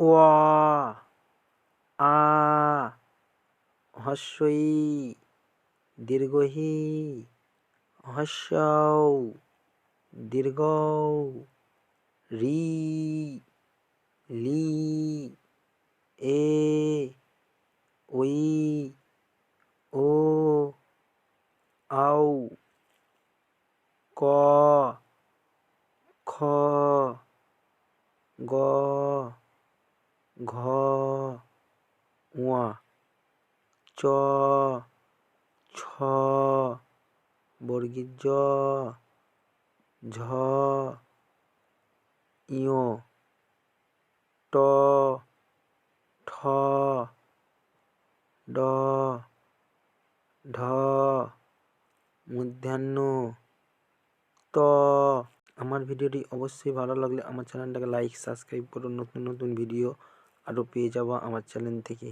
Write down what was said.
অ আ হস্যই, দীর্ঘহি হস্যৌ দীর্ঘৌ রি, লি, এ ওই ও, আও, ক, খ, গ ঘ ঙ চ, ছ বর্গীর জ, ঝ, ইয়, ট, ঠ, ড, ঢ, মধ্যাহ্ন, ত। আমার ভিডিওটি অবশ্যই ভালো লাগলে আমার চ্যানেলটাকে লাইক সাবস্ক্রাইব করুন নতুন নতুন ভিডিও আরও পেয়ে যাব আমার চ্যানেল থেকে।